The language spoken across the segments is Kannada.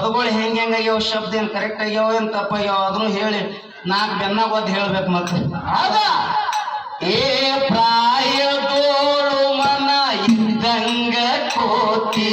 ಪದಗಳು ಹೆಂಗೆ ಹೆಂಗ ಆಗ್ಯಾವ ಶಬ್ದ ಏನು ಕರೆಕ್ಟ್ ಆಗ್ಯಾವ ಏನು ತಪ್ಪಾಗ್ಯಾವ ಅದನ್ನು ಹೇಳಿ. ನಾಲ್ಕು ಬೆನ್ನ ಒದ್ ಹೇಳ್ಬೇಕು ಮತ್ತೆ. ಏ ಪ್ರಾಯ ತೋಳು ಮನ ಇದ್ದಂಗ ಕೋತಿ.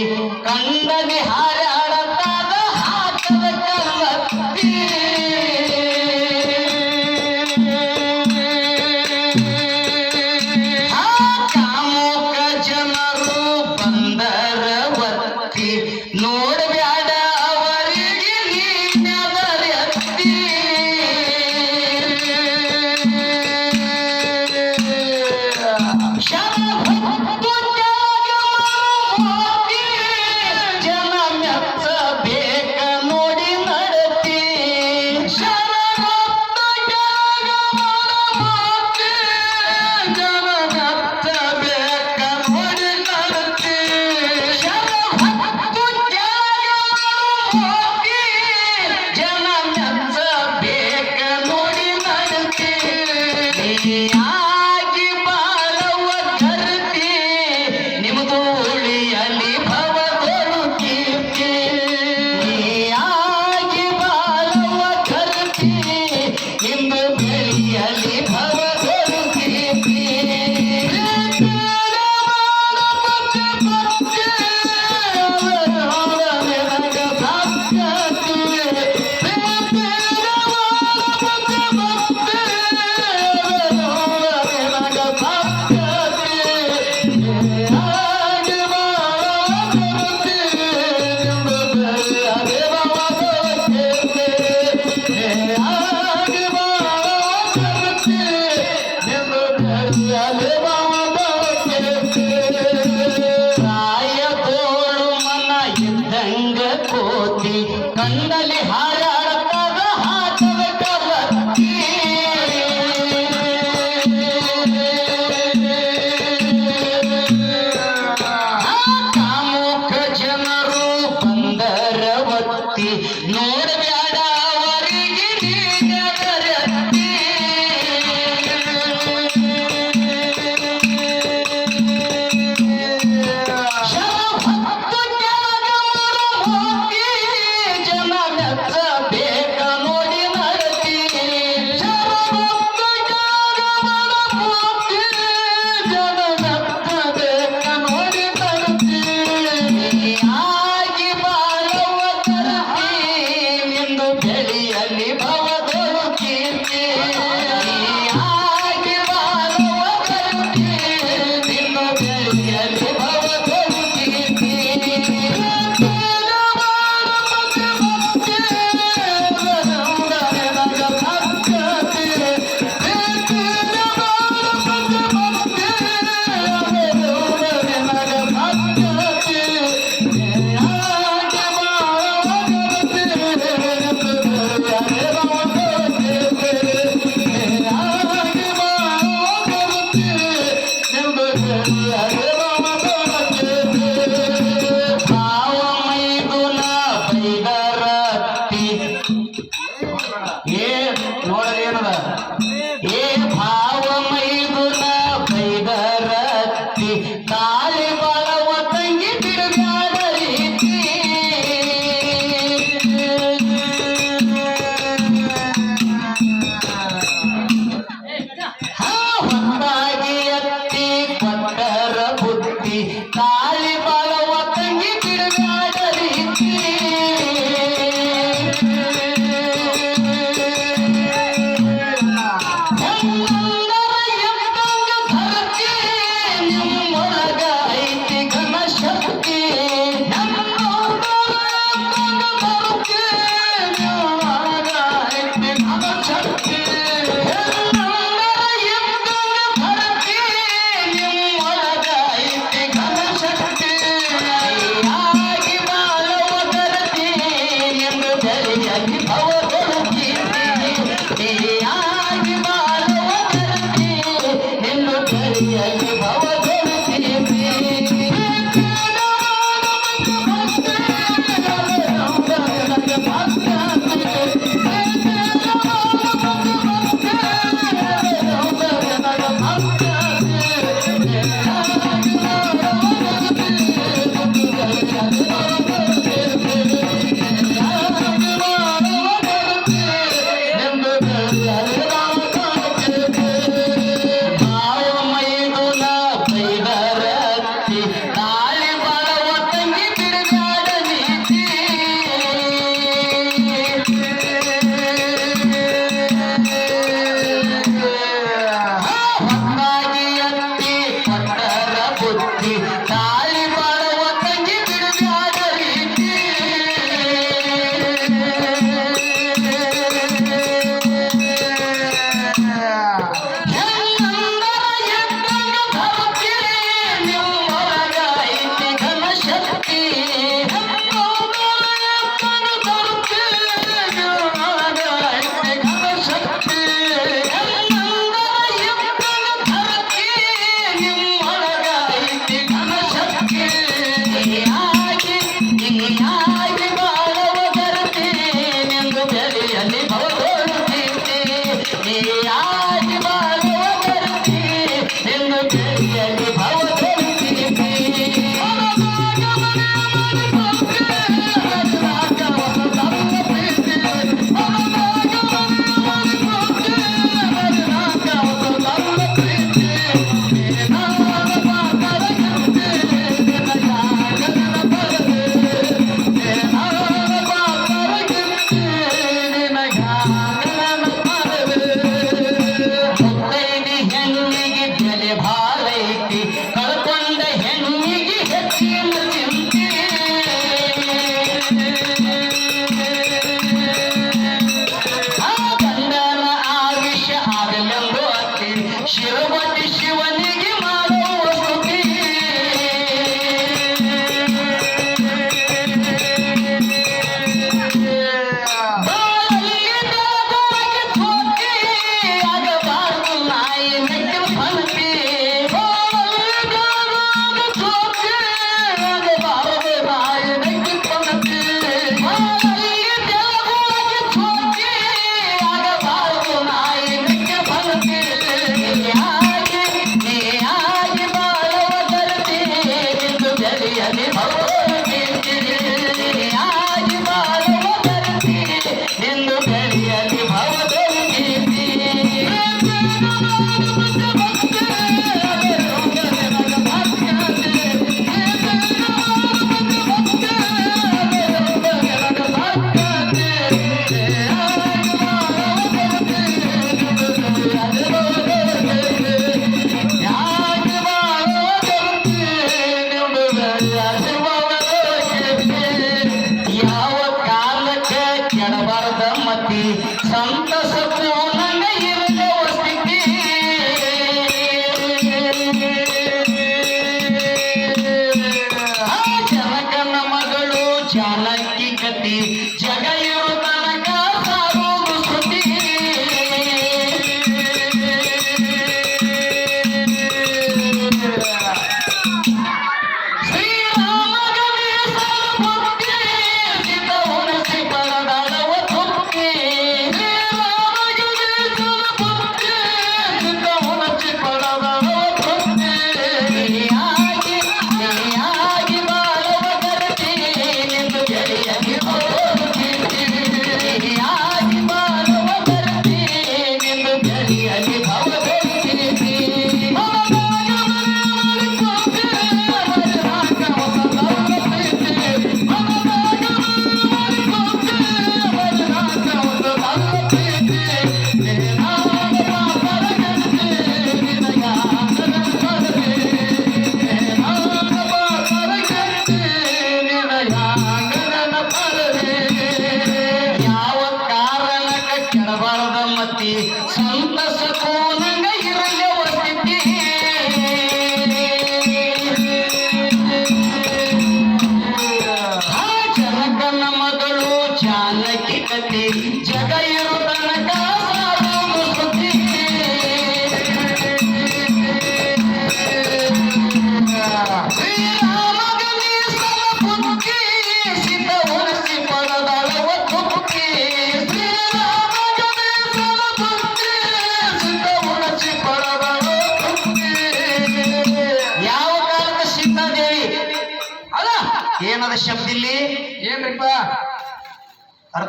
కాలిబా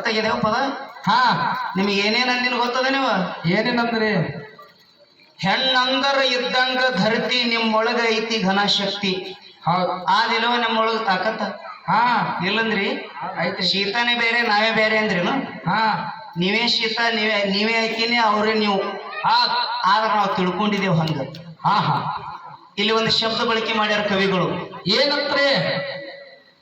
ಆಗಿದೆವ ಪದ ಹಾ. ನಿಮಗೆ ಏನೇನಂದಿನ ಗೊತ್ತದ ನೀವು? ಏನೇನಂದ್ರಿ ಹೆಣ್ಣಂದರ ಇದ್ದಂಗ ಧರತಿ ನಿಮ್ಮೊಳಗ ಐತಿ ಘನಶಕ್ತಿ. ಶಕ್ತಿ ಆ ಆದಿಲ್ಲವ ನಮ್ಮೊಳಗ ತಾಕತ್ತ? ಹಾ. ಇಲ್ಲಂದ್ರಿ? ಐತಿ ಶೀತನೇ ಬೇರೆ ನಾವೇ ಬೇರೆ ಅಂದ್ರೇನು? ಹಾ. ನೀವೇ ಶೀತ ನೀವೇ ನೀವೇ ಐತಿನಿ ಅವ್ರೇ ನೀವು. ಹಾ. ಆದ್ರೆ ನಾವು ತಿಳ್ಕೊಂಡಿದ್ದೇವೆ ಹಂಗ. ಹಾ ಹಾ ಇಲ್ಲಿ ಒಂದು ಶಬ್ದ ಬಳಕೆ ಮಾಡ್ಯಾರ ಕವಿಗಳು. ಏನಂತ್ರಿ?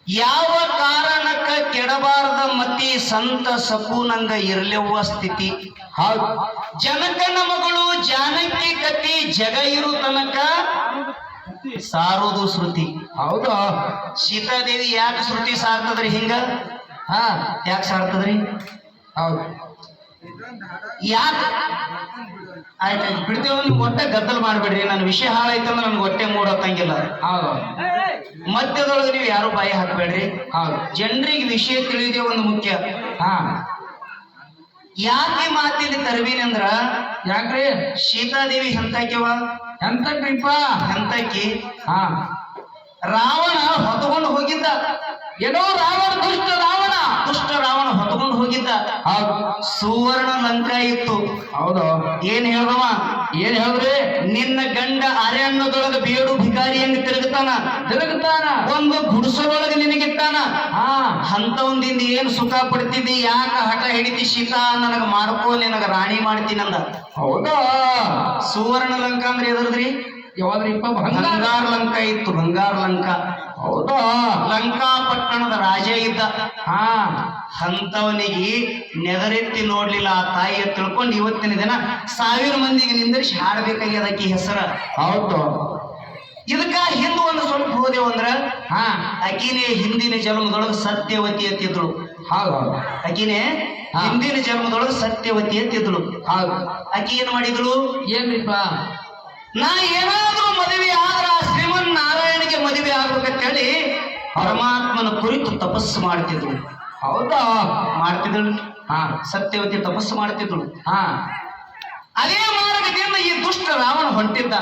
ಯಾವ ಕಾರಣಕ್ಕ ಕೆಡಬಾರದ ಮತಿ ಸಂತ ಸಪೂನಂಗ ಇರಲಿವ ಸ್ಥಿತಿ? ಹೌದು. ಜನಕನ ಮಗಳು ಜಾನಕಿ ಕತಿ ಜಗ ಇರು ತನಕ ಸಾರೋದು ಶ್ರುತಿ. ಹೌದು. ಸೀತಾದೇವಿ ಯಾಕೆ ಶ್ರುತಿ ಸಾರ್ತದ್ರಿ ಹಿಂಗ? ಹಾ ಯಾಕೆ ಸಾರ್ತದ್ರಿ? ಹೌದು. ಯಾಕೆ? ಆಯ್ತು ಬಿಡ್ತೇವೆ ನೀವು ಒಟ್ಟೆ ಗದ್ದಲ್ ಮಾಡ್ಬೇಡ್ರಿ. ನನ್ನ ವಿಷಯ ಹಾಳಾಯ್ತಂದ್ರೆ ನನ್ಗೆ ಹೊಟ್ಟೆ ಮೂಡ್ ಹತ್ತಂಗಿಲ್ಲ. ಹೌದು. ಮಧ್ಯದೊಳಗೆ ನೀವು ಯಾರು ಬಾಯಿ ಹಾಕ್ಬೇಡ್ರಿ. ಹೌದು. ಜನರಿಗೆ ವಿಷಯ ತಿಳಿದೇ ಒಂದು ಮುಖ್ಯ. ಹಾ. ಯಾಕೆ ಮಾತಿಲ್ಲಿ ತರಬೀನಿ ಅಂದ್ರ ಯಾಕ್ರಿ? ಸೀತಾದೇವಿ ಎಂತಾಕ್ಯವ ಎಂತಕ್ರಿಪ್ಪ ಹೆಂತಾಕಿ. ಹಾ. ರಾವಣ ಹೊತ್ಕೊಂಡು ಹೋಗಿದ್ದ. ಏನೋ ರಾವಣ ದುಷ್ಟ ರಾವಣ. ದುಷ್ಟ ರಾವಣ ಹೋಗಿದ್ದ. ಸುವರ್ಣ ಲಂಕ ಇತ್ತು. ಹೌದು. ಏನ್ ಹೇಳ್ದವ? ಏನ್ ಹೇಳ್ರಿ ನಿನ್ನ ಗಂಡ ಅರಣ್ಯದೊಳಗ ಬೇಡು ಭಿಕಾರಿ ಹೆಂಗ್ ತಿರುಗುತ್ತಾನ. ತಿರುಗುತ್ತಾನ. ಒಂದು ಗುಡಿಸಲೊಳಗ ನಿನಗಿತ್ತಾನ. ಹಾ. ಅಂತವಂದಿಂದ ಏನ್ ಸುಖ ಪಡ್ತಿದ್ದಿ? ಯಾಕ ಹಠ ಹಿಡಿತಿ? ಶೀತ ನನಗ ಮಾಡ್ಕೋ ನಿನಗ ರಾಣಿ ಮಾಡ್ತೀನಂದ ಹೌದಾ? ಸುವರ್ಣ ಲಂಕ ಅಂದ್ರೆ ಎದ್ರದ್ರಿ? ಯಾವ್ದ್ರಿಪ್ಪ ಬಂಗಾರ ಲಂಕ ಇತ್ತು ಬಂಗಾರ ಲಂಕ. ಹೌದಾ ಲಂಕಾ ಪಟ್ಟಣದ ರಾಜ ಇದ್ದ. ಹಾ ಅಂತವನಿಗೆ ನೆದರೆತ್ತಿ ನೋಡ್ಲಿಲ್ಲ. ಆ ತಾಯಿಯ ತಿಳ್ಕೊಂಡು ಇವತ್ತಿನ ದಿನ ಸಾವಿರ ಮಂದಿಗೆ ನಿಂದಿರಿಸಿ ಹಾಡ್ಬೇಕಾಗ್ಯದ ಆಕಿ ಹೆಸರ. ಹೌದು. ಇದಕ್ಕ ಹಿಂದೆ ಒಂದು ಸ್ವಲ್ಪ ಹೋದೆವು ಅಂದ್ರ ಹಾ ಅಕಿನೇ ಹಿಂದಿನ ಜನ್ಮದೊಳಗೆ ಸತ್ಯವತಿ ಅಂತಿದ್ರು. ಅಕಿನೆ. ಹಿಂದಿನ ಜನ್ಮದೊಳಗೆ ಸತ್ಯವತಿ ಅಂತಿದ್ರು. ಆಕಿ ಏನ್ ಮಾಡಿದ್ರು ಏನ್ರಿಪ್ಪ? ನಾ ಏನಾದ್ರೂ ಮದುವೆ ಆದ್ರ ಶ್ರೀಮನ್ ನಾರಾಯಣಿಗೆ ಮದುವೆ ಆಗ್ಬೇಕಂತ ಹೇಳಿ ಪರಮಾತ್ಮನ ಕುರಿತು ತಪಸ್ಸು ಮಾಡ್ತಿದ್ರು. ಹೌದಾ? ಮಾಡ್ತಿದ್ಳು ಹಾ, ಸತ್ಯವತಿ ತಪಸ್ಸು ಮಾಡ್ತಿದ್ಳು ಹಾ. ಅದೇ ಮಾರ್ಗದಿಂದ ಈ ದುಷ್ಟ ರಾವಣ ಹೊಂಟಿದ್ದ.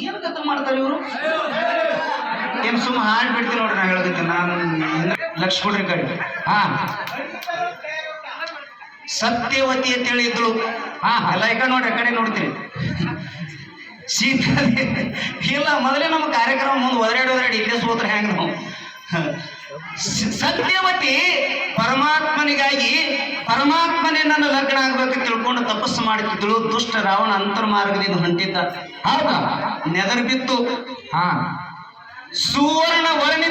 ಏನ್ ಕಥೆ ಮಾಡ್ತಾರೆ ಇವರು? ಏನ್ ಸುಮ್ಮ ಹಾಡ್ ಬಿಡ್ತೀನಿ ನೋಡ್ರಿ ನಾ ಹೇಳೋದಕ್ಕೆ. ನಾನು ಲಕ್ಷ ಕೊಡ್ರಿ ಕಡೆ ಹಾ. ಸತ್ಯವತಿ ಅಂತ ಇದ್ಳು ಹಾ, ಎಲ್ಲ ಈ ಕಡೆ ನೋಡ್ರಿ ಆ ಕಡೆ ನೋಡ್ತೀರಿ ಸೀತಾ ಇಲ್ಲ, ಮೊದಲೇ ನಮ್ಮ ಕಾರ್ಯಕ್ರಮ ಮುಂದೆ ಒದರಾಡಿ ಒದರಾಡಿ ಇಲ್ಲೇ ಸೋತ್ರ ಹೆಂಗೆ ನಾವು? ಸತ್ಯವತಿ ಪರಮಾತ್ಮನಿಗಾಗಿ ಪರಮಾತ್ಮನೇ ನನ್ನ ಲಗ್ನ ಆಗ್ಬೇಕು ತಿಳ್ಕೊಂಡು ತಪಸ್ಸು ಮಾಡುತ್ತಿದ್ದಳು ದುಷ್ಟ ರಾವಣ ಅಂತರ್ಮಾರ್ಗದಿಂದ ಹೊಂಟಿದ್ದ. ಹೌದಾ? ನೆದರ್ ಬಿತ್ತು. ಹಾ. ಸುವರ್ಣ ವರ್ಣಿ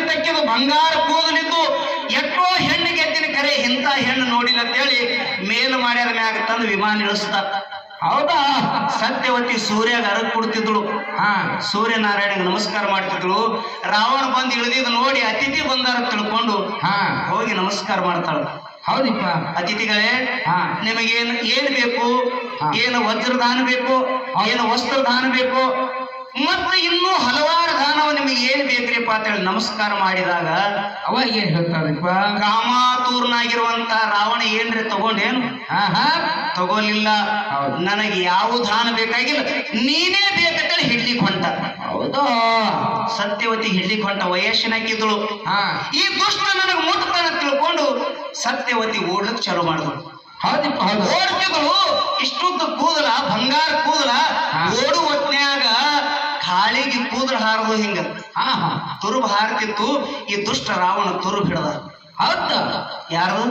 ಬಂಗಾರ ಕೂದಲಿದ್ದು ಎಷ್ಟೋ ಹೆಣ್ಣು ಗೆದ್ದಿನ ಕರೆ, ಇಂಥ ಹೆಣ್ಣು ನೋಡಿಲ್ಲ ಅಂತೇಳಿ ಮೇಲು ಮಾಡ್ಯಾರ ಮ್ಯಾಗ ತಂದು ವಿಮಾನ ಇಳಿಸ್ತ ಹೌದಾ? ಸತ್ಯವತಿ ಸೂರ್ಯಾಗ ಅರಗ್ ಕೊಡ್ತಿದ್ಳು. ಹಾ ಸೂರ್ಯನಾರಾಯಣಗೆ ನಮಸ್ಕಾರ ಮಾಡ್ತಿದ್ಳು. ರಾವಣ ಬಂದು ಇಳಿದಿದ್ದು ನೋಡಿ ಅತಿಥಿ ಬಂದಾರ ತಿಳ್ಕೊಂಡು ಹಾ. ಹೋಗಿ ನಮಸ್ಕಾರ ಮಾಡ್ತಾಳು. ಹೌದಿಪ್ಪ. ಅತಿಥಿಗಳೇ ಹಾ. ನಿಮಗೇನು ಏನು ಬೇಕು. ಏನು ವಜ್ರದಾನ ಬೇಕು? ಏನು ವಸ್ತ್ರದಾನ ಬೇಕು? ಮತ್ತೆ ಇನ್ನೂ ಹಲವಾರು ದಾನವ ನಿಮಗೆ ಏನು ಬೇಕ್ರಿಪ್ಪ ಅಂತ ಹೇಳಿ ನಮಸ್ಕಾರ ಮಾಡಿದಾಗ ಅವಾಗ ಏನ್ ಹೇಳ್ತಾರಪ್ಪ? ಕಾಮಾತೂರ್ನಾಗಿರುವಂತ ರಾವಣ ಏನ್ರಿ ತಗೊಂಡೇನು? ಹಾ ಹಾ ತಗೋಲಿಲ್ಲ ನನಗೆ ಯಾವ ದಾನ ಬೇಕಾಗಿಲ್ಲ. ನೀನೇ ಬೇಕಂತೇಳಿ ಹಿಡ್ಲಿಕ್ಕೆ ಹೊಂಟ. ಹೌದಾ. ಸತ್ಯವತಿ ಹಿಡ್ಲಿಕ್ಕೆ ಹೊಂಟ ವಯಸ್ಸಿನಾಗಿದ್ದಳು ಹಾ. ಈ ದುಷ್ಟ ನನಗೆ ಮುಟ್ತಾನ ತಿಳ್ಕೊಂಡು ಸತ್ಯವತಿ ಓಡ್ಲಿಕ್ಕೆ ಚಾಲು ಮಾಡಿದ್ರು ಹೌದಿಪ್ಪ ಹೌದು. ಇಷ್ಟುದ್ದ ಕೂದಲ ಬಂಗಾರ ಕೂದಲ ಓಡುವ ಓಡು ಹೊತ್ನ್ಯಾಗ ಕಾಳಿಗೆ ಕೂದಲ ಹಾರದು ಹಿಂಗ. ಹಾ ಹಾ ತುರುಬು ಹಾರ್ತಿತ್ತು ಈ ದುಷ್ಟ ರಾವಣ ತುರುಬ ಹಿಡದ. ಹೌದ. ಯಾರು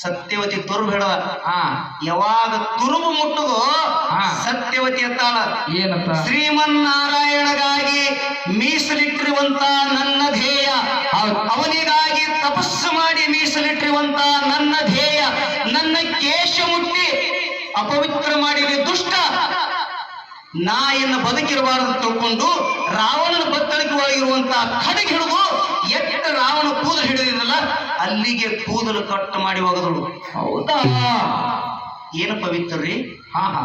ಸತ್ಯವತಿ ತುರುಬ ಹಿಡದ. ಹಾ ಯಾವಾಗ ತುರುಬು ಮುಟ್ಟುದೋ. ಸತ್ಯವತಿ ಎತ್ತಾಳ ಏನಪ್ಪ ಶ್ರೀಮನ್ನಾರಾಯಣಗಾಗಿ ಮೀಸಲಿಟ್ಟಿರುವಂತ ನನ್ನ ಧ್ಯೇಯ. ಅವನಿಗಾಗಿ ತಪಸ್ಸು ಮಾಡಿ ಮೀಸಲಿಟ್ಟಿರುವಂತ ನನ್ನ ಧ್ಯೇಯ. ನನ್ನ ಕೇಶ ಮುಟ್ಟಿ ಅಪವಿತ್ರ ಮಾಡಿದ ದುಷ್ಟ. ನಾ ಬದುಕಿರಬಾರದು ತಿಳ್ಕೊಂಡು ರಾವಣನ ಬತ್ತಳಿಕೆ ಒಳಗಿರುವಂತಹ ಹಿಡಿದು ಎಟ್ಟ ರಾವಣ ಕೂದಲು ಹಿಡಿದಿದ್ದಲ್ಲ ಅಲ್ಲಿಗೆ ಕೂದಲು ಕಟ್ಟು ಮಾಡಿ ಹೋಗದಳು ಹೌದಾ? ಏನು ಪವಿತ್ರರಿ ಹಾ ಹಾ.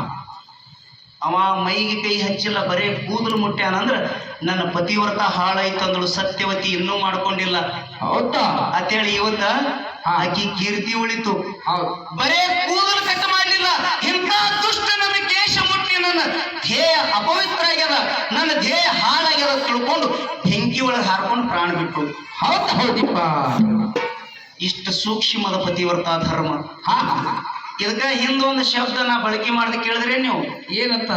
ಅವ ಮೈಗೆ ಕೈ ಹಚ್ಚಿಲ್ಲ ಬರೇ ಕೂದಲು ಮುಟ್ಟ್ಯಾನಂದ್ರ ನನ್ನ ಪತಿವ್ರತ ಹಾಳಾಯ್ತಂದಳು ಸತ್ಯವತಿ ಇನ್ನೂ ಮಾಡ್ಕೊಂಡಿಲ್ಲ. ಹೌದಾ? ಅಂತೇಳಿ ಇವತ್ತ ಆಕಿ ಕೀರ್ತಿ ಉಳಿತು. ಬರೇ ಕೂದಲು ಕಟ್ಟ ಮಾಡಲಿಲ್ಲ ಇಂಥ ದುಷ್ಟ ನನ್ನ ಕೇಶ ಮುಟ್ಟಿ ನನ್ನ ಧ್ಯೇಯ ಅಪವಿತ್ರ ಆಗ್ಯದ ನನ್ನ ಧ್ಯೇಯ ಹಾಳಾಗ್ಯದ ತಿಳ್ಕೊಂಡು ಬೆಂಕಿ ಒಳಗೆ ಹಾರ್ಕೊಂಡು ಪ್ರಾಣ ಬಿಟ್ಟು ಹೌದು? ಹೌದಿಪ್ಪ. ಇಷ್ಟು ಸೂಕ್ಷ್ಮದ ಪತಿವ್ರತ ಧರ್ಮ. ಹಾ. ಇದಕ್ಕ ಹಿಂದೊಂದು ಶಬ್ದ ನಾ ಬಳಕೆ ಮಾಡಿದ ಕೇಳಿದ್ರೆ ನೀವು? ಏನಂತ?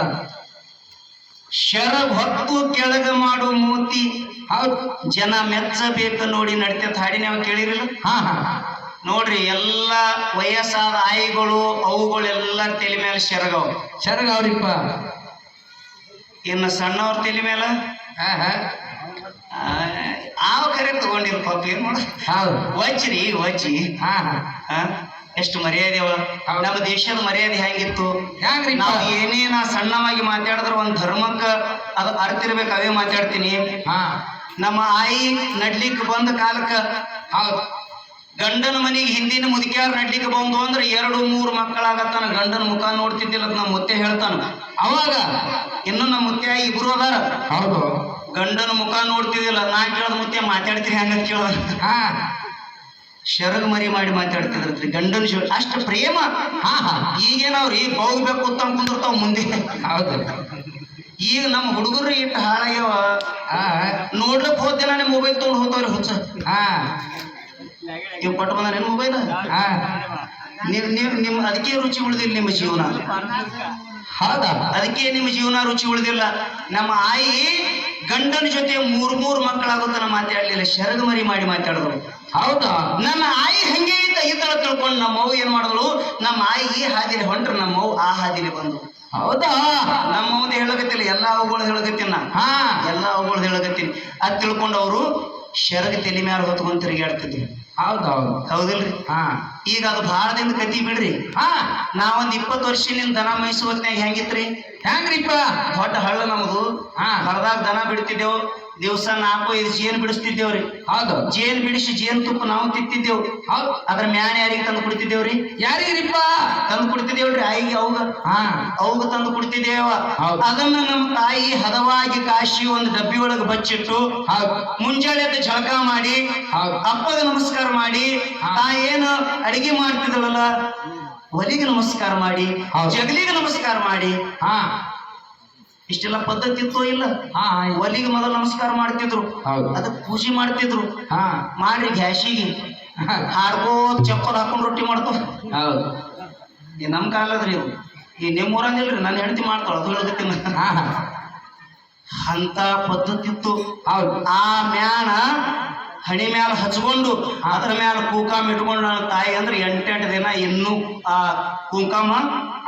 ಶರ ಹೊತ್ತು ಕೆಳಗ ಮಾಡು ಮೂತಿ. ಹೌದು. ಜನ ಮೆಚ್ಚಬೇಕು ನೋಡಿ ನಡಿತೈತ ಹಾಡಿ ನೀವು ಕೇಳಿರಲಿಲ್ಲ? ಹಾ ಹಾ. ನೋಡ್ರಿ ಎಲ್ಲ ವಯಸ್ಸಾದ ಆಯಿಗಳು ಅವುಗಳೆಲ್ಲ ತಲೆ ಮೇಲೆ ಶರಗವ್ ಶರಗ ಅವ್ರಿಪ್ಪ. ಇನ್ನು ಸಣ್ಣವ್ರ ತಲೆ ಮೇಲೆ? ಹಾ ಹಾ. ಆ, ಆವ ಕರೆ ತಗೊಂಡಿನ ಪಾಪ ಏನ್ ಮಾಡ ಹೌದು. ವಜ್ರಿ ಹಾ ಎಷ್ಟು ಮರ್ಯಾದೆ ಅವ. ನಮ್ಮ ದೇಶದ ಮರ್ಯಾದೆ ಹೆಂಗಿತ್ತು? ಹ್ಯಾಂಗ್ರಿಪ್ಪ ನಾವು ಏನೇನ ನಾ ಸಣ್ಣವಾಗಿ ಮಾತಾಡಿದ್ರೆ ಒಂದ್ ಧರ್ಮಕ್ಕ ಅದು ಅರ್ಥ ಇರ್ಬೇಕು ಅವೇ ಮಾತಾಡ್ತೀನಿ. ಹಾ. ನಮ್ಮ ಆಯಿ ನಡ್ಲಿಕ್ಕೆ ಬಂದ ಕಾಲಕ್ಕ ಹೌದು. ಗಂಡನ ಮನೆಗೆ ಹಿಂದಿನ ಮುದುಕ್ಯಾರ ನಡ್ಲಿಕ್ಕೆ ಬಂದು ಅಂದ್ರೆ ಎರಡು ಮೂರು ಮಕ್ಕಳಾಗತ್ತಾನ. ಗಂಡನ ಮುಖ ನೋಡ್ತಿದ್ದಿಲ್ಲ ಅಂತ ನಮ್ಮ ಮುತ್ತೆ ಹೇಳ್ತಾನ. ಅವಾಗ ಇನ್ನು ನಮ್ಮ ಮುತ್ತೆ ಇಬ್ರು ಅದಾರ. ಹೌದು. ಗಂಡನ ಮುಖ ನೋಡ್ತಿದ್ದಿಲ್ಲ. ನಾ ಕೇಳದ ಮುತ್ತೆ ಮಾತಾಡ್ತೀರಿ ಹಂಗ? ಕೇಳ ಹಾ. ಶರಗ್ ಮರಿ ಮಾಡಿ ಮಾತಾಡ್ತಿದ್ರಿ ಗಂಡನ ಶಿವ ಅಷ್ಟು ಪ್ರೇಮ. ಹಾ ಹಾ. ಈಗೇನವ್ರಿ ಹೋಗ್ಬೇಕು ಅಂತ ಕುಂದಿರ್ತಾವ ಮುಂದೆ. ಹೌದು. ಈಗ ನಮ್ಮ ಹುಡುಗರು ಇಟ್ಟು ಹಾಳಾಗ್ಯಾವ. ನೋಡ್ಲಕ್ ಹೋದೆ ನಾನೇ ಮೊಬೈಲ್ ತೊಗೊಂಡು ಹೋಗ್ತಾವ್ರಿ ಹುಚ್ಚ ಹಾ. ಇವ್ ಕೊಟ್ಟು ಬಂದಾರ ಮೊಬೈಲ್ ಹಾ. ನೀವ್ ನೀವ್ ನಿಮ್ ಅದಕ್ಕೆ ರುಚಿ ಉಳಿದಿಲ್ಲ ನಿಮ್ಮ ಜೀವನ? ಹೌದಾ? ಅದಕ್ಕೆ ನಿಮ್ಮ ಜೀವನ ರುಚಿ ಉಳಿದಿಲ್ಲ? ನಮ್ಮ ಆಯಿ ಗಂಡನ ಜೊತೆ ಮೂರ್ ಮೂರ್ ಮಕ್ಕಳಾಗುತ್ತಾನ ಮಾತಾಡ್ಲಿಲ್ಲ ಶರದ ಮರಿ ಮಾಡಿ ಮಾತಾಡಿದ್ರು. ಹೌದಾ? ನನ್ನ ಆಯಿ ಹಂಗೆ ಇದ್ದ ಇದ್ದಳ ತಿಳ್ಕೊಂಡು ನಮ್ಮ ಅವು ಏನ್ ಮಾಡಿದ್ಳು ನಮ್ಮ ಆಯಿ ಈ ಹಾದಿಲಿ ಹೊಂಟ್ರ ನಮ್ಮ ಅವ್ವ ಆ ಹಾದಿಲಿ ಬಂದು. ಹೌದಾ? ನಮ್ಮ ಮುಂದೆ ಹೇಳಕತ್ತಿಲ್ಲ ಎಲ್ಲ ಅವುಗಳು ಹೇಳಕತ್ತೀನಿ. ನಾ ಹಾ. ಎಲ್ಲ ಅವುಗಳು ಹೇಳಕತ್ತೀನಿ. ಅದ್ ತಿಳ್ಕೊಂಡು ಅವರು ಶರಗ ತಲೆ ಮ್ಯಾಲ ಹೊತ್ಕೊಂಡ್ ತಿರುಗಾಡ್ತಿದ್ವಿ ಹೌದೌದು ಹೌದಿಲ್ರಿ? ಹಾ. ಈಗ ಅದು ದಿನ ಕತಿ ಬಿಡ್ರಿ. ಹಾ. ನಾವೊಂದ್ ಇಪ್ಪತ್ತು ವರ್ಷದಿಂದ ದನ ಹೊತ್ನ್ಯಾಗ ಹೆಂಗಿತ್ರಿ? ಹೆಂಗ್ರಿಪ್ಪ? ದೊಡ್ಡ ಹಳ್ಳ ನಮ್ದು. ಹಾ. ಹೊರದಾಗ ದನ ಬಿಡ್ತಿದ್ದೆವು. ದಿವಸ ನಾಲ್ಕು ಐದು ಜೇನ್ ಬಿಡಿಸ್ತಿದ್ದೇವ್ರಿ. ಹೌದು. ಜೇನ್ ಬಿಡಿಸಿ ಜೇನ್ ತುಪ್ಪ ನಾವು ತಿಂತಿದ್ದೆವು. ಹೌದು. ಅದ್ರ ಮ್ಯಾನ್ ಯಾರಿಗೆ ತಂದು ಕುಡಿತಿದ್ದೇವ್ರಿ? ಯಾರಿಗ್ರಿಪ್ಪ? ತಂದು ಕುಡಿತಿದ್ದೇವ್ರಿ ಆಯಿಗೆ ಅವಾಗ. ಹಾ. ಅವಾಗ ತಂದು ಕುಡಿತಿದ್ದೇವ. ಅದನ್ನ ನಮ್ಮ ತಾಯಿ ಹದವಾಗಿ ಕಾಶಿ ಒಂದು ಡಬ್ಬಿ ಒಳಗೆ ಬಚ್ಚಿಟ್ಟು ಮುಂಜಾನೆ ಎದ್ದು ಜಳಕ ಮಾಡಿ ಅಪ್ಪಗ ನಮಸ್ಕಾರ ಮಾಡಿ ತಾಯೇನ ತಾ ಏನು ಅಡಿಗೆ ಮಾಡ್ತಿದ್ದಳಲ್ಲ ಒಲಿಗೆ ನಮಸ್ಕಾರ ಮಾಡಿ. ಜಗಲಿಗೆ ನಮಸ್ಕಾರ ಮಾಡಿ ಹಾ. ಇಷ್ಟೆಲ್ಲ ಪದ್ಧತಿ ಇತ್ತೋ ಇಲ್ಲ? ಹಾ ಒಲಿಗೆ ಮೊದಲು ನಮಸ್ಕಾರ ಮಾಡ್ತಿದ್ರು. ಅದಕ್ಕೆ ಪೂಜೆ ಮಾಡ್ತಿದ್ರು. ಹಾ. ಮಾಡ್ರಿ ಗ್ಯಾಸಿಗೆ ಹಾಡ್ಕೋ ಚಪ್ಪಲ್ ಹಾಕೊಂಡು ರೊಟ್ಟಿ ಮಾಡ್ತಾವ ಹೌದು. ಈ ನಮ್ ಕಾಲದ್ರಿ ಇದು. ಈ ನಿಮ್ಮ ಊರಂಗಿಲ್ರಿ ನನ್ನ ಹೆಂಡತಿ ಮಾಡ್ತಾಳ ಅದು ಹೇಳ್ಕತ್ತೀನಿ ಅಂತ ಪದ್ಧತಿ ಇತ್ತು. ಹೌದು. ಆ ಮ್ಯಾನ ಹಣಿ ಮ್ಯಾಲ ಹಚ್ಕೊಂಡು ಅದ್ರ ಮ್ಯಾಲ ಕುಂಕುಮ ಇಟ್ಕೊಂಡು ನನ್ನ ತಾಯಿ ಅಂದ್ರೆ ಎಂಟೆಂಟು ದಿನ ಇನ್ನೂ ಆ ಕುಂಕಮ್ಮ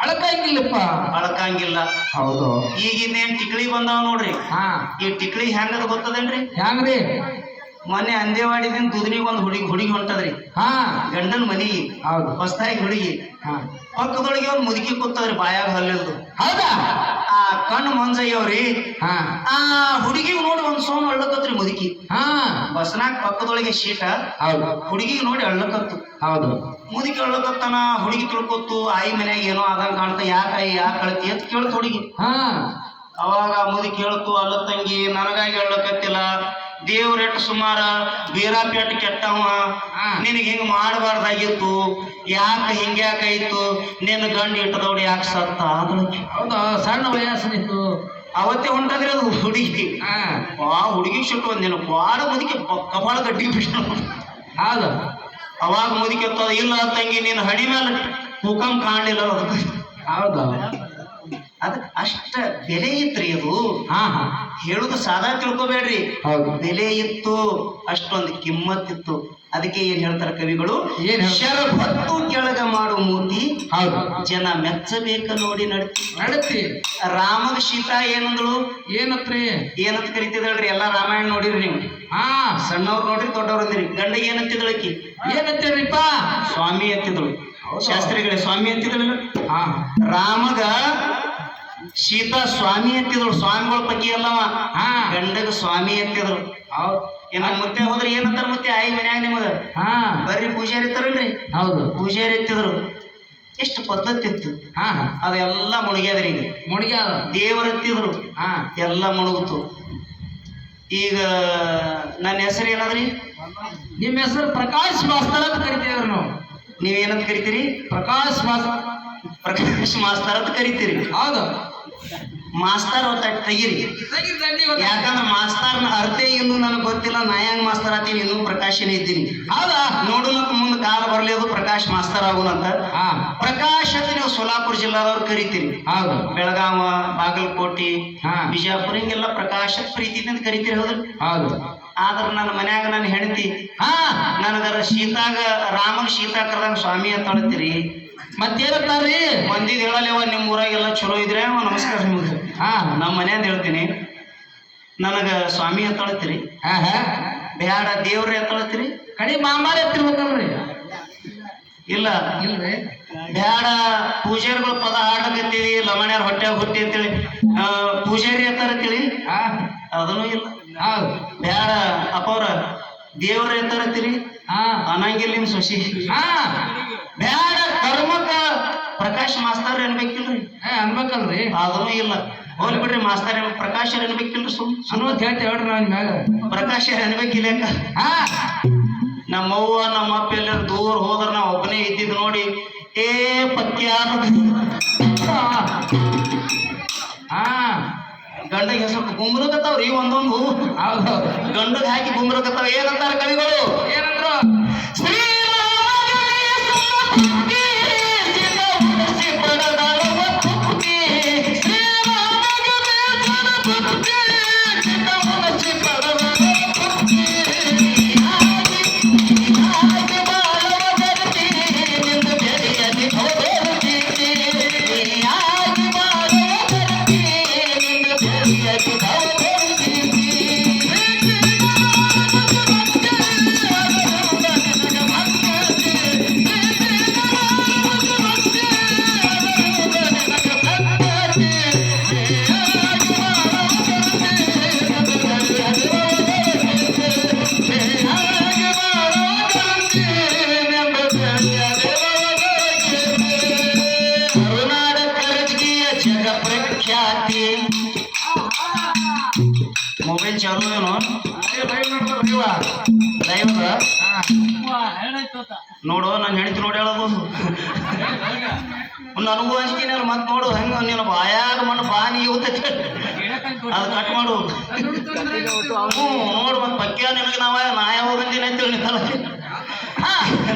ಅಳಕಂಗಿಲ್ಲಪ್ಪ. ಅಳಕಂಗಿಲ್ಲ. ಹೌದು. ಈಗಿನ್ನೇನ್ ಟಿಕ್ಳಿ ಬಂದಾವ ನೋಡ್ರಿ? ಹಾ. ಈ ಟಿಕ್ಳಿ ಹೆಂಗದ ಗೊತ್ತದೇನ್ರಿ? ಹ್ಯಾಂಗ್ರಿ ಮೊನ್ನೆ ಅಂದೇವಾಡಿದಿಂದ ದುದನಿಗೆ ಒಂದು ಹುಡುಗಿ ಹುಡುಗಿ ಹೊಂಟದ್ರಿ. ಹಾ. ಗಂಡನ ಮನಿ. ಹೌದು. ಹೊಸದಾಗಿ ಹುಡುಗಿ. ಹಾ. ಪಕ್ಕದೊಳಗೆ ಒಂದು ಮುದುಕಿ ಕೂತದ್ರಿ ಬಾಯಾಗ ಹಲ್ಲಿಲ್ದು. ಹೌದಾ? ಆ ಕಣ್ಣು ಮಂಜಯ್ಯವ್ರಿ ಹಾ. ಆ ಹುಡುಗಿ ನೋಡಿ ಒಂದ್ ಸೋನ್ ಅಳ್ಳಕತ್ರಿ ಮುದುಕಿ. ಹಾ. ಬಸ್ನಾಗ ಪಕ್ಕದೊಳಗೆ ಶೀಟ ಹೌದು. ಹುಡುಗಿಗೆ ನೋಡಿ ಅಳ್ಳಕತ್ತು ಹೌದು. ಮುದುಕಿ ಅಳ್ಳಕತ್ತನ ಹುಡುಗಿ ತಿಳ್ಕೊತ್ತು ಆಯಿ ಮನ್ಯಾಗ ಏನೋ ಆದಂಗ ಕಾಣ್ತಾ ಯಾಕ ಆಯಿ ಯಾಕೆ ಅಳತಿ ಅಂತ ಕೇಳ್ತ ಹುಡುಗಿ. ಹಾ. ಅವಾಗ ಮುದುಕಿ ಹೇಳ್ತು ಅಲ್ಲ ತಂಗಿ ನನಗಾಗಿ ಅಳ್ಳಕತ್ತಿಲ್ಲ ದೇವ್ರ ಎಟ್ಟು ಸುಮಾರ ಬೀರಾಪೇಟ್ ಕೆಟ್ಟವ. ನಿನಗೆ ಹಿಂಗ್ ಮಾಡಬಾರ್ದಾಗಿತ್ತು. ಯಾಕೆ ಹಿಂಗ್ಯಾಕಾಯ್ತು ನಿನ್ನ ಗಂಡ ಇಟ್ಟದವ್ರು ಯಾಕೆ ಸತ್ತ ಹೌದು ಸಣ್ಣ ವಯಸ್ಸು ಅವತ್ತೇ ಹೊಂಟದ್ರಿ ಅದು ಹುಡುಗಿ. ಆ ಹುಡುಗಿ ಶುಟ್ಟು ನಿನ್ನ ಬಾಳ ಮುದುಕಿ ಕಪಾಳ ಗಡ್ಡಿ ಬಿಟ್ಟು ಹೌದು. ಅವಾಗ ಮುದುಕಿ ಇಲ್ಲ ತಂಗಿ ನೀನು ಹಣಿ ಮೇಲೆ ಹುಕಂ ಕಾಣಲಿಲ್ಲ ಅದಕ್ಕೆ. ಹೌದು. ಅದ ಅಷ್ಟ ಬೆಲೆ ಇತ್ರಿ ಅದು. ಹೇಳುದು ಸಾದಾ ತಿಳ್ಕೊಬೇಡ್ರಿ. ಬೆಲೆ ಇತ್ತು ಅಷ್ಟೊಂದು ಕಿಮ್ಮತ್ತಿತ್ತು ಅದಕ್ಕೆ ಏನ್ ಹೇಳ್ತಾರೆ ಕವಿಗಳು? ಶರಭತ್ತು ಕೆಳಗ ಮಾಡು ಮೂತಿ. ಜನ ಮೆಚ್ಚಬೇಕ ನೋಡಿ ನಡ್ತಿ. ನಡತಿ. ರಾಮದ ಸೀತಾ ಏನಂದಳು? ಏನತ್ರಿ? ಏನಂತ ಕರಿತಿದಳ್ರಿ ಎಲ್ಲಾ ರಾಮಾಯಣ ನೋಡಿರಿ ನೀವು. ಹಾ. ಸಣ್ಣವ್ರು ನೋಡ್ರಿ ದೊಡ್ಡವ್ರು ಅಂದ್ರಿ. ಗಂಡ ಏನಂತಿದಳಕಿ ಏನಂತೀರಿಪ್ಪ ಸ್ವಾಮಿ ಅಂತಿದಳು ಶಾಸ್ತ್ರಿಗಳೇ ಸ್ವಾಮಿ ಹಾ. ರಾಮಗ ಸೀತಾ ಸ್ವಾಮಿ ಎತ್ತಿದ್ರು ಸ್ವಾಮಿಗಳ ಪೈಕಿ ಅಲ್ಲವ. ಹಾ ಗಂಡಗ ಸ್ವಾಮಿ ಅಂತಿದ್ರು ಹೌದು. ಏನ ಮುತ್ತೆ ಹೋದ್ರೆ ಏನಂತಾರ ಮತ್ತೆ? ಆಯಿ ಮನ್ಯಾಗ ನಿಮಗ. ಹಾ. ಬರ್ರಿ ಪೂಜಾರಿ ಇರ್ತಾರಲ್ರಿ ಹೌದು. ಪೂಜಾರಿ ಎತ್ತಿದ್ರು. ಎಷ್ಟು ಪದ್ಧತಿ ಇತ್ತು. ಹಾ. ಹಾ ಅದೆಲ್ಲ ಮುಳುಗ್ಯಾದ್ರಿ ಈಗ. ಮುಳುಗ್ಯಾದ ದೇವರ ಎತ್ತಿದ್ರು. ಹಾ. ಎಲ್ಲ ಮುಳುಗುತ್ತು ಈಗ ನನ್ನ ಹೆಸರು ಏನಾದ್ರಿ? ನಿಮ್ಮ ಹೆಸರು ಪ್ರಕಾಶ್ ಮಾಸ್ತರ್ ಅಂತ ಕರಿತೇವ್ರಿ ನಾವು. ನೀವೇನಂತ ಕರಿತೀರಿ? ಪ್ರಕಾಶ್ ಮಾಸ್ತರ್ ಪ್ರಕಾಶ್ ಮಾಸ್ತರ್ ಅಂತ ಕರಿತೀರಿ. ಹೌದು. ಮಾಸ್ತರ್ ಹೊತ್ತ ತೆಗಿರಿ? ಯಾಕಂದ್ರೆ ಮಾಸ್ತರ್ನ ಅರ್ಥ ಇನ್ನು ನನಗೆ ಗೊತ್ತಿಲ್ಲ ನಾ ಹೆಂಗ್ ಮಾಸ್ತರ್ ಆತೀನಿ ಇನ್ನು ಪ್ರಕಾಶನೇ ಇದ್ದೀನಿ. ಹೌದಾ? ನೋಡುನಕ್ ಮುಂದೆ ಕಾಲ ಬರಲಿ ಅದು ಪ್ರಕಾಶ್ ಮಾಸ್ತರ್ ಆಗುನಂತ ಪ್ರಕಾಶ್ ಅಂತ ನೀವು ಸೋಲಾಪುರ ಜಿಲ್ಲಾದವ್ರು ಕರಿತೀರಿ. ಹೌದು. ಬೆಳಗಾವ ಬಾಗಲಕೋಟೆ ಹಾ. ಬಿಜಾಪುರ ಹಿಂಗೆಲ್ಲ ಪ್ರಕಾಶ ಅಂತ ಕರಿತೀರಿ ಹೌದು ಹೌದು. ಆದ್ರ ನನ್ನ ಮನ್ಯಾಗ ನನ್ನ ಹೆಂಡತಿ ಹಾ ನನಗರ ಶೀತಾಗ ರಾಮನ್ ಸೀತಾ ಕರ್ದಂಗ ಸ್ವಾಮಿ ಅಂತ ಹೇಳ್ತೀರಿ ಮತ್ತೇನಂತಾರ್ರಿ? ಮಂದಿದ್ ಹೇಳಲೇವ ನಿಮ್ಮ ಊರಾಗೆಲ್ಲ ಚಲೋ ಇದ್ರೆ ಅವ ನಮಸ್ಕಾರ ನಿಮ್ಗೆ. ಹಾ. ನಮ್ಮ ಮನ್ಯಾಂದ ಹೇಳ್ತೀನಿ ನನಗ ಸ್ವಾಮಿ ಅಂತ ಹೇಳ್ತೀರಿ ಹಾ ಹಾ. ಬ್ಯಾಡ ದೇವ್ರಿ ಅಂತ ಹೇಳ್ತೀರಿ ಕಡಿ ಮಾಮಾರಿ ಎತ್ತಿರ್ಬೇಕಲ್ರಿ? ಇಲ್ಲ. ಇಲ್ರಿ? ಬ್ಯಾಡ ಪೂಜಾರಿಗಳು ಪದ ಹಾಡಕತ್ತೀವಿ ಲಮಣ್ಯಾರ ಹೊಟ್ಟೆ ಹುಟ್ಟಿ ಅಂತೇಳಿ. ಆ, ಪೂಜಾರಿ ಅಂತಾರ ಅಂತೇಳಿ ಹಾ. ಅದನ್ನು ಇಲ್ಲ. ಹಾ ಬ್ಯಾಡ ಅಪ್ಪವ್ರ ದೇವ್ರ ಅಂತಾರತ್ತೀರಿ ಹಾ ಅನ್ನಂಗಿಲ್ಲ ನಿಮ್ ಸೊಸಿ. ಹಾ ಬ್ಯಾಡ ಕರ್ಮಕ ಪ್ರಕಾಶ್ ಮಾಸ್ತರ್ ಅನ್ಬೇಕಿಲ್ರಿ. ಅನ್ಬೇಕಲ್ರಿ. ಅದನ್ನು ಇಲ್ಲ. ಹೋಗ್ಲಿ ಬಿಡ್ರಿ ಮಾಸ್ತರ್ ಪ್ರಕಾಶ್ ಅನ್ಬೇಕಿಲ್ರಿ ಸುಮ್. ಸುಮ್ಮನೆ ಹೇಳ್ತೇವೆ ಹೇಳ್ರಿ ನಾವ್ ಮ್ಯಾಗ. ಪ್ರಕಾಶ್ ಅನ್ಬೇಕಿಲ್ಲ ಹಾ. ನಮ್ಮವ್ವ ನಮ್ಮ ಅಪ್ಪ ಎಲ್ಲ ದೂರ ಹೋದ್ರ ನಾವ್ ಒಬ್ಬನೇ ಇದ್ದಿದ್ ನೋಡಿ ಏ ಪತ್ಯ ಹಾ. ಗಂಡಗೆ ಹೆಸರು ಗುಂಬ್ರಕತ್ತಾವ್ರಿ ಒಂದೊಂದು. ಗಂಡಗೆ ಹಾಕಿ ಗುಂಬ್ರಕತ್ತಾವ ಏನಂತಾರ ಕವಿಗಳು? ಏನಂದ್ರು ಕರುನಾಡ ನನಗೂ ಅಂಜಿಕೆ ಮತ್ತೆ ನೋಡು, ಹೆಂಗ ನೀನು ಬಾಯಾಗ ಮಣ್ಣು ಬಾನಿ ಇವತ್ತೈತೆ ಅದು ಕಟ್ ಮಾಡು. ನೋಡು ಮತ್ತೆ ಪಕ್ಯ ನಿನಗೆ ನಾವ, ನಾ ಯಾವಾಗ ಬಂದೀನಿ ಅಂತೇಳಿ ನಿನ್ನಲ್ಲ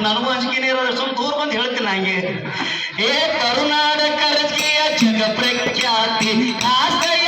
ನನಗೂ ಅಂಜಿಕೆನೇ ಇರೋದು. ಸುಮ್ ದೂರ ಬಂದು ಹೇಳ್ತೀನಿ ನಂಗೆ. ಏ ಕರುನಾಡ ಕರಜಿಯ ಜಗ ಪ್ರಖ್ಯಾತಿ ಕಾಸಯ